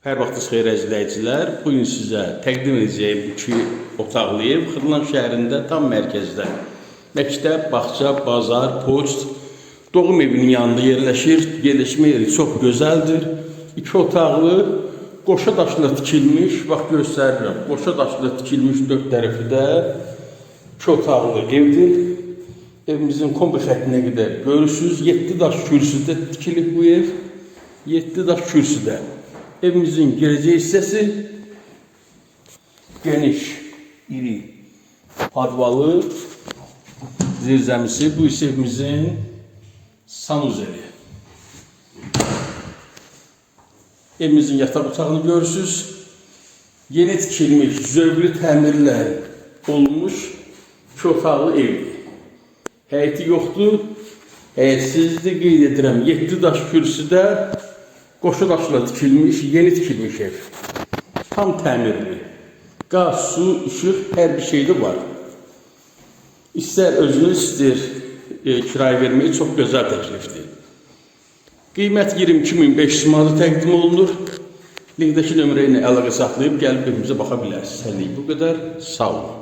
Hər vaxtınız xeyir izləyicilər. Bu gün sizə təqdim edəcəyim iki otaqlı ev Xırdalan şəhərində tam mərkəzdə. Məktəb, bağça, bazar, poçt, doğum evinin yanında yerləşir. Yerləşmə yeri çox gözəldir. İki otaqlı qoşa daşla tikilmiş, bax göstərirəm. Qoşa daşla tikilmiş dörd tərəfi də iki otaqlı evdir. Evimizin kombi xəttinə qədər görürsünüz. 7 daş kürsüdə tikilib bu ev. 7 daş kürsüdə. Evimizin gireceği hissəsi geniş, iri, padvalı zirzəmisi. Bu isə evimizin sanuzeli. Evimizin yataq otağını görürsünüz. Yeni tikilmiş, zövqlü təmirlə olmuş otaqlı evdir. Həyəti yoxdur. Həyətsizdir, qeyd edirəm. 7 daş kürsüdə qoşu daşla tikilmiş, yeni tikilmiş ev. Tam təmirli. Qaz, su, işıq, hər bir şeydə var. İstər özünüz istəyir e, kirayə verməyi çox gözəl təklifdir. Qiymət 22500 manata təqdim olunur. Linkdəki nömrə ilə əlaqə saxlayıb gəlib evimizə baxa bilərsiniz. Hələlik bu qədər. Sağ olun.